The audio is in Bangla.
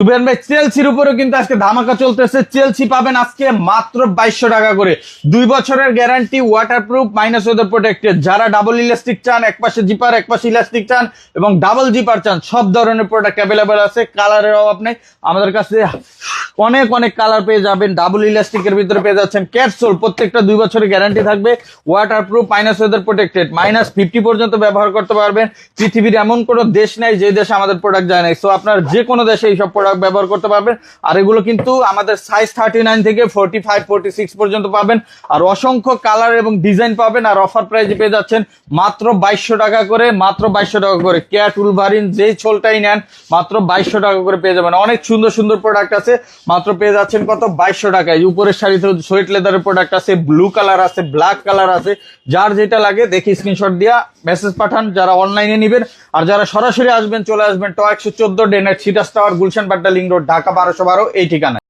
সুবেন ভাই চেলসির উপরে কিন্তু আজকে ধামাকা চলতেছে। চেলসি পাবেন আজকে মাত্র বাইশশো টাকা করে। দুই বছরের guarantee water proof minus weather protected যারা ডাবল ইলাস্টিক চান, এক পাশে জিপার এক পাশে ইলাস্টিক চান এবং ডাবল জিপার চান, সব ধরনের প্রোডাক্ট অ্যাভেলেবেল আছে কালারের অভাব নেই। আমাদের কাছে অনেক অনেক কালার পেয়ে যাবেন ডাবল ইলাস্টিকের ভিতরে পেয়ে যাচ্ছেন। ক্যাপসুল প্রত্যেকটা দুই বছরের গ্যারান্টি থাকবে। Water proof minus weather protected minus fifty পর্যন্ত ব্যবহার করতে পারবেন। পৃথিবীর এমন কোনো দেশ নাই যে দেশে আমাদের প্রোডাক্ট যায় নাই। সো আপনার যে কোনো দেশে এইসব প্রোডাক্ট ব্যবহার করতে পারবেন। আর এগুলো কিন্তু আমাদের সাইজ থার্টি নাইন থেকে ফোর্টি ফাইভ ফোর্টি সিক্স পর্যন্ত পাবেন। আর অসংখ্য কালার এবং ডিজাইন পাবেন। আর অফার প্রাইজে পেয়ে যাচ্ছেন মাত্র বাইশশো টাকা করে, মাত্র বাইশশো টাকা করে। ক্যাট উলভারিন যেই ছোলটাই নেন, মাত্র বাইশশো টাকা করে পেয়ে যাবেন। অনেক সুন্দর সুন্দর প্রোডাক্ট আছে। মাত্র পেয়ে যাচ্ছেন কত? বাইশশো টাকায়। উপরের শাড়িতে সোয়েট লেদারের প্রোডাক্ট আছে ব্লু কালার আছে ব্ল্যাক কালার আছে। যার যেটা লাগে দেখি স্ক্রিনশট দিয়া মেসেজ পাঠান। যারা অনলাইনে নেবেন, আর যারা সরাসরি আসবেন, চলে আসবেন ট একশো চোদ্দ ডেনেট সিটাস tower Gulshan Badda link road Dhaka বারোশো বারো এই ঠিকানা